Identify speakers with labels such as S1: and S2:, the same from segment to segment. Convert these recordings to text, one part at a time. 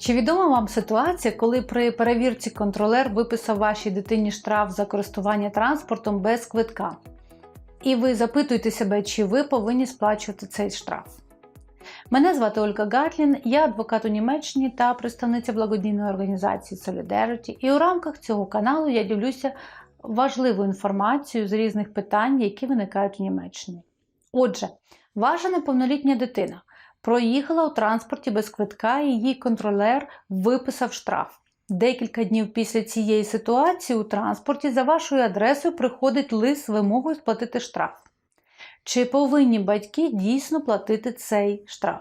S1: Чи відома вам ситуація, коли при перевірці контролер виписав вашій дитині штраф за користування транспортом без квитка? І ви запитуєте себе, чи ви повинні сплачувати цей штраф? Мене звати Ольга Гатлін, я адвокат у Німеччині та представниця благодійної організації Solidarity, і у рамках цього каналу я ділюся важливою інформацією з різних питань, які виникають у Німеччині. Отже, ваша неповнолітня дитина проїхала у транспорті без квитка, і її контролер виписав штраф. Декілька днів після цієї ситуації у транспорті за вашою адресою приходить лист з вимогою сплатити штраф. Чи повинні батьки дійсно платити цей штраф?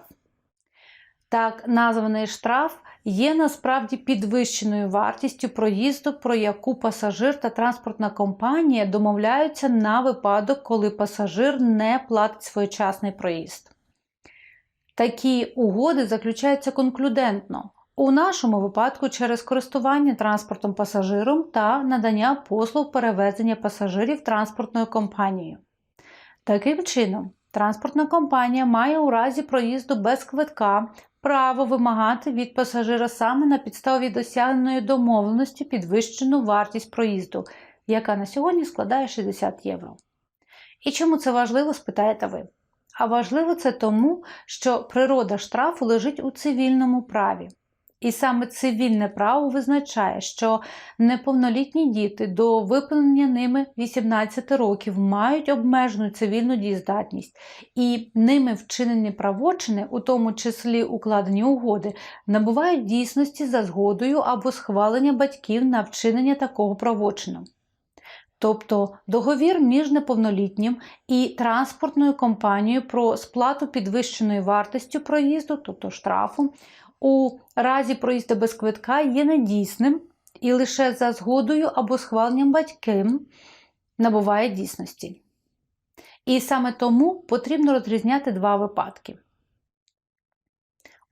S1: Так, названий штраф є насправді підвищеною вартістю проїзду, про яку пасажир та транспортна компанія домовляються на випадок, коли пасажир не платить своєчасний проїзд. Такі угоди заключаються конклюдентно. У нашому випадку через користування транспортом пасажиром та надання послуг перевезення пасажирів транспортною компанією. Таким чином, транспортна компанія має у разі проїзду без квитка право вимагати від пасажира саме на підставі досягненої домовленості підвищену вартість проїзду, яка на сьогодні складає 60 євро. І чому це важливо, спитаєте ви? А важливо це тому, що природа штрафу лежить у цивільному праві. І саме цивільне право визначає, що неповнолітні діти до виповнення ними 18 років мають обмежену цивільну дієздатність, і ними вчинені правочини, у тому числі укладені угоди, набувають дійсності за згодою або схвалення батьків на вчинення такого правочину. Тобто договір між неповнолітнім і транспортною компанією про сплату підвищеної вартості проїзду, тобто штрафу, у разі проїзду без квитка є недійсним і лише за згодою або схваленням батьків набуває дійсності. І саме тому потрібно розрізняти два випадки.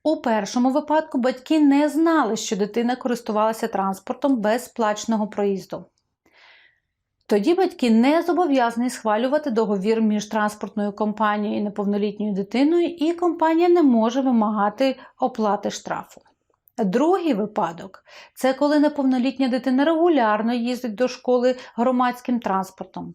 S1: У першому випадку батьки не знали, що дитина користувалася транспортом без сплаченого проїзду. Тоді батьки не зобов'язані схвалювати договір між транспортною компанією і неповнолітньою дитиною, і компанія не може вимагати оплати штрафу. Другий випадок це коли неповнолітня дитина регулярно їздить до школи громадським транспортом.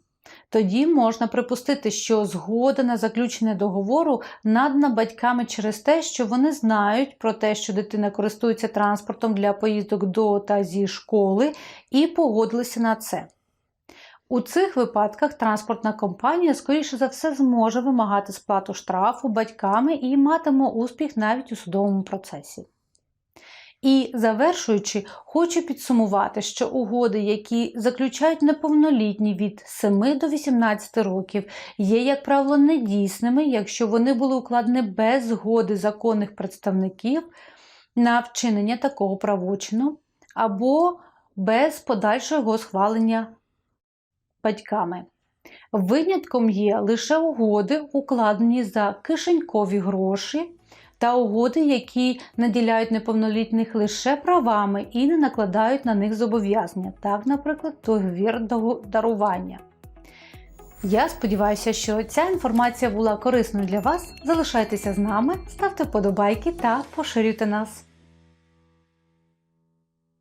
S1: Тоді можна припустити, що згода на заключення договору надана батьками через те, що вони знають про те, що дитина користується транспортом для поїздок до та зі школи, і погодилися на це. У цих випадках транспортна компанія, скоріше за все, зможе вимагати сплату штрафу батьками і матиме успіх навіть у судовому процесі. І завершуючи, хочу підсумувати, що угоди, які заключають неповнолітні від 7 до 18 років, є, як правило, недійсними, якщо вони були укладені без згоди законних представників на вчинення такого правочину або без подальшого схвалення батьками. Винятком є лише угоди, укладені за кишенькові гроші, та угоди, які наділяють неповнолітніх лише правами і не накладають на них зобов'язання, так, наприклад, договір дарування. Я сподіваюся, що ця інформація була корисною для вас. Залишайтеся з нами, ставте вподобайки та поширюйте нас.